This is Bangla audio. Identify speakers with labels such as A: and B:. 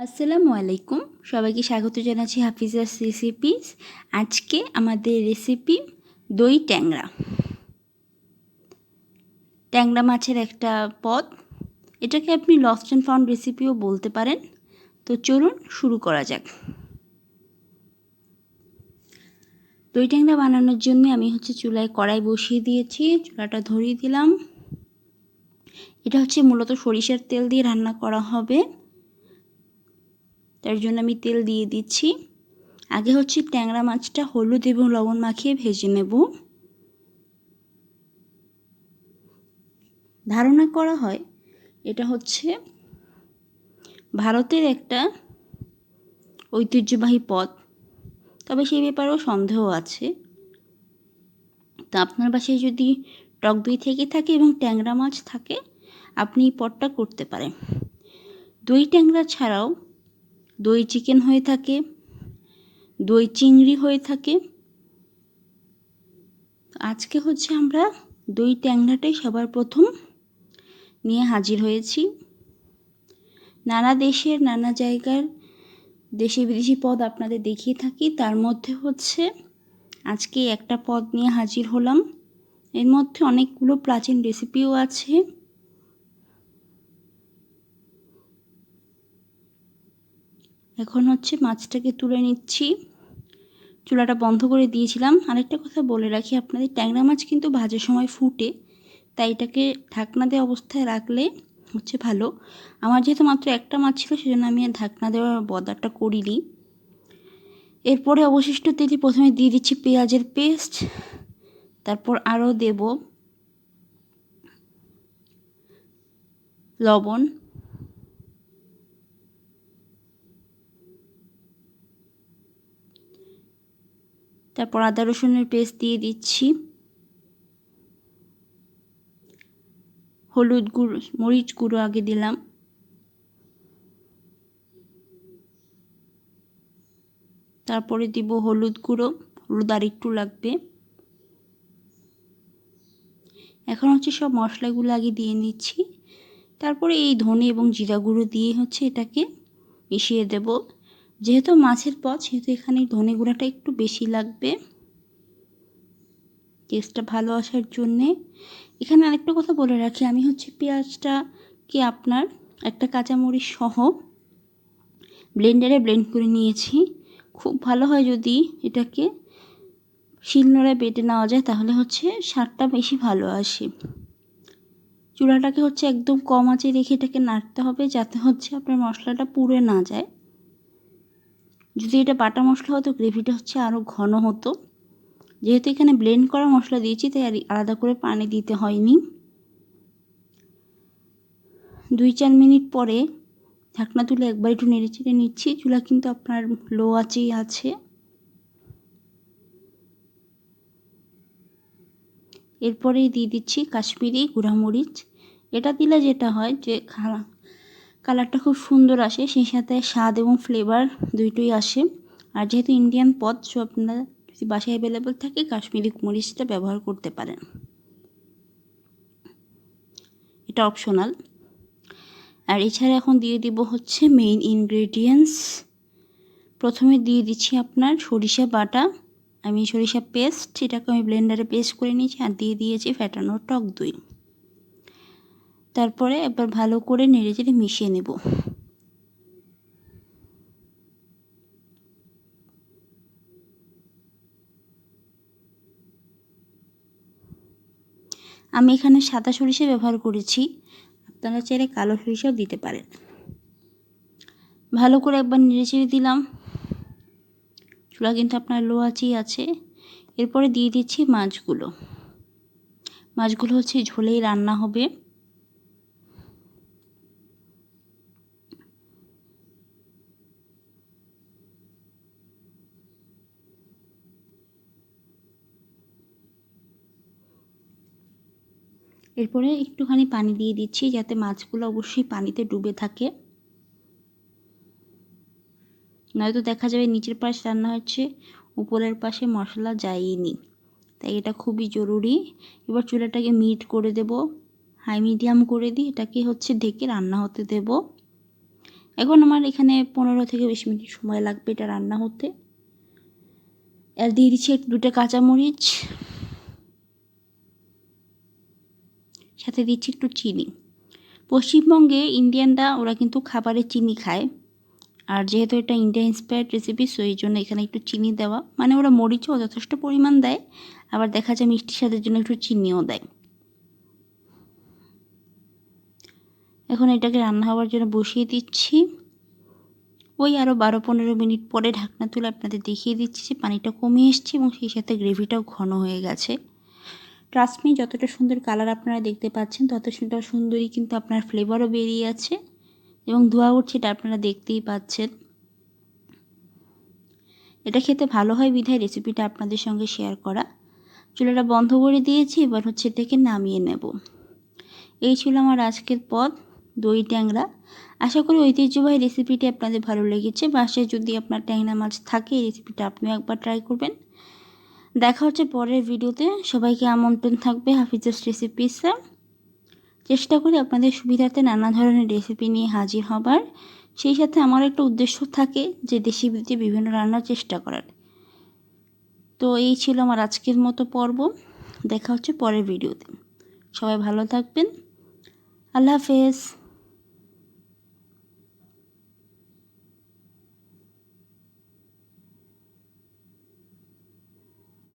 A: আসসালামু আলাইকুম। সবাইকে স্বাগত জানাচ্ছি হাফিজাস রেসিপিস আজকে আমাদের রেসিপি দই ট্যাংরা। ট্যাংরা মাছের একটা পদ। এটাকে আপনি লস্ট অ্যান্ড ফাউন্ড রেসিপিও বলতে পারেন। তো চলুন শুরু করা যাক। দই ট্যাংরা বানানোর জন্য আমি হচ্ছে চুলায় কড়াই বসিয়ে দিয়েছি, চুলাটা ধরিয়ে দিলাম। এটা হচ্ছে মূলত সরিষার তেল দিয়ে রান্না করা হবে। তার জন্য আমি তেল দিয়ে দিচ্ছি। আগে হচ্ছে ট্যাংরা মাছটা হলুদ এবং লবণ মাখিয়ে ভেজে নেব। ধারণা করা হয় এটা হচ্ছে ভারতের একটা ঐতিহ্যবাহী পদ। তবে সেই ব্যাপারেও সন্দেহ আছে। তা আপনার বাসায় যদি টক দই থেকে থাকে এবং ট্যাংরা মাছ থাকে, আপনি এই পদটা করতে পারেন। দই ট্যাংরা ছাড়াও দই চিকেন হয়ে থাকে, দই চিংড়ি হয়ে থাকে। আজকে হচ্ছে আমরা দই ট্যাংরাটাই সবার প্রথম নিয়ে হাজির হয়েছি। নানা দেশের, নানা জায়গার দেশি বিদেশি পদ আপনাদের দেখিয়ে থাকি। তার মধ্যে হচ্ছে আজকে একটা পদ নিয়ে হাজির হলাম। এর মধ্যে অনেকগুলো প্রাচীন রেসিপিও আছে। এখন হচ্ছে মাছটাকে তুলে নিচ্ছি। চুলাটা বন্ধ করে দিয়েছিলাম। আরেকটা কথা বলে রাখি, আপনাদের ট্যাংরা মাছ কিন্তু ভাজার সময় ফুটে, তাই এটাকে ঢাকনা দেওয়া অবস্থায় রাখলে হচ্ছে ভালো। আমার যেহেতু মাত্র একটা মাছ ছিল, সেজন্য আমি আর ঢাকনা দেওয়ার বদারটা করিনি। এরপরে অবশিষ্ট তেলে প্রথমে দিয়ে দিচ্ছি পেঁয়াজের পেস্ট, তারপর আরও দেব লবণ। তারপর আদা রসুনের পেস্ট দিয়ে দিচ্ছি। হলুদ গুঁড়ো, মরিচ গুঁড়ো আগে দিলাম। তারপরে দিব হলুদ গুঁড়ো, হলুদ আর একটু লাগবে। এখন হচ্ছে সব মশলাগুলো আগে দিয়ে নিচ্ছি। তারপরে এই ধনে এবং জিরা গুঁড়ো দিয়ে হচ্ছে এটাকে মিশিয়ে দেব। যেহেতু মাছের পদ, সেহেতু এখানে ধনে গুঁড়াটা একটু বেশি লাগবে। টেস্টটা ভালো আসার জন্যে। এখানে আরেকটা কথা বলে রাখি, আমি হচ্ছে পেঁয়াজটাকে আপনার, একটা কাঁচামরিচ সহ ব্লেন্ডারে ব্লেন্ড করে নিয়েছি। খুব ভালো হয় যদি এটাকে শিলনোড়ায় বেটে নেওয়া যায়, তাহলে হচ্ছে স্বাদটা বেশি ভালো আসে। চুলাটাকে হচ্ছে একদম কম আঁচে রেখে এটাকে নাড়তে হবে, যাতে হচ্ছে আপনার মশলাটা পুড়ে না যায়। যদি এটা বাটা মশলা হতো, গ্রেভিটা হচ্ছে আরও ঘন হতো। যেহেতু এখানে ব্লেন্ড করা মশলা দিয়েছি, তাই আর আলাদা করে পানি দিতে হয়নি। দুই চার মিনিট পরে ঢাকনা তুলে একবার একটু নেড়ে চেড়ে নিচ্ছি। চুলা কিন্তু আপনার লো আঁচেই আছে। এরপরেই দিয়ে দিচ্ছি কাশ্মীরি গুঁড়ামরিচ। এটা দিলে যেটা হয় যে খালা কালারটা খুব সুন্দর আসে, সেই সাথে স্বাদ এবং ফ্লেভার দুইটোই আসে। আর যেহেতু ইন্ডিয়ান পদ সো আপনারা যদি বাসায় অ্যাভেলেবেল থাকে, কাশ্মীরি মরিচটা ব্যবহার করতে পারেন। এটা অপশনাল আর এছাড়া এখন দিয়ে দিব হচ্ছে মেইন ইনগ্রেডিয়েন্টস প্রথমে দিয়ে দিচ্ছি আপনার সরিষা বাটা। আমি সরিষা পেস্ট এটাকে আমি ব্লেন্ডারে পেস্ট করে নিয়েছি আর দিয়ে দিয়েছি ফ্যাটানো টক দই। তারপরে এবার ভালো করে নেড়ে চেড়ে মিশিয়ে নেব। আমি এখানে সাদা সরিষা ব্যবহার করেছি। আপনারা চাইলে কালো সরিষাও দিতে পারেন। ভালো করে একবার নেড়ে চেড়ে দিলাম। চুলা কিন্তু আপনার লো আছেই আছে। এরপরে দিয়ে দিচ্ছি মাছগুলো। মাছগুলো হচ্ছে ঝোলেই রান্না হবে। এরপরে একটুখানি পানি দিয়ে দিচ্ছি যাতে মাছগুলো অবশ্যই পানিতে ডুবে থাকে। নয়তো দেখা যাবে নিচের পাশ রান্না হচ্ছে, উপরের পাশে মশলা যায়নি তাই এটা খুবই জরুরি। এবার চুলাটাকে মিট করে দেব। হাই মিডিয়াম করে দিই, এটাকে হচ্ছে ঢেকে রান্না হতে দেব। এখন আমার এখানে পনেরো থেকে বিশ মিনিট সময় লাগবে এটা রান্না হতে। আর দিয়ে দিচ্ছি দুটো কাঁচামরিচ। সাথে দিচ্ছি একটু চিনি। পশ্চিমবঙ্গে ইন্ডিয়ানরা ওরা কিন্তু খাবারে চিনি খায়। আর যেহেতু এটা ইন্ডিয়া ইন্সপায়ার্ড রেসিপি সো এই জন্য এখানে একটু চিনি দেওয়া। মানে ওরা মরিচও যথেষ্ট পরিমাণ দেয়, আবার দেখা যায় মিষ্টি স্বাদের জন্য একটু চিনিও দেয়। এখন এটাকে রান্না হওয়ার জন্য বসিয়ে দিচ্ছি। ওই আরও বারো পনেরো মিনিট পরে ঢাকনা তুলে আপনাদের দেখিয়ে দিচ্ছি যে পানিটা কমে এসছে এবং সেই সাথে গ্রেভিটাও ঘন হয়ে গেছে। ট্রাস্টমি যতটা সুন্দর কালার আপনারা দেখতে পাচ্ছেন, তত সুন্দর, সুন্দরই কিন্তু আপনার ফ্লেভারও বেরিয়ে আছে। এবং ধোয়া উঠছে এটা আপনারা দেখতেই পাচ্ছেন। এটা খেতে ভালো হয় বিধায় রেসিপিটা আপনাদের সঙ্গে শেয়ার করা। চুলাটা বন্ধ করে দিয়েছি, এবার হচ্ছে এটাকে নামিয়ে নেব। এই ছিল আমার আজকের পদ, দই ট্যাংরা। আশা করি ঐতিহ্যবাহী রেসিপিটি আপনাদের ভালো লেগেছে। বাসায় যদি আপনার ট্যাংরা মাছ থাকে, এই রেসিপিটা আপনিও একবার ট্রাই করবেন। দেখা হচ্ছে পরের ভিডিওতে। সবাইকে আমন্ত্রণ থাকবে হাফিজাস রেসিপিসে চেষ্টা করি আপনাদের সুবিধার্থে নানা ধরনের রেসিপি নিয়ে হাজির হবার। সেই সাথে আমার একটা উদ্দেশ্য থাকে যে দেশি বিদেশি বিভিন্ন রান্নার চেষ্টা করার। তো এই ছিল আমার আজকের মতো পর্ব। দেখা হচ্ছে পরের ভিডিওতে। সবাই ভালো থাকবেন। আল্লাহ হাফেজ।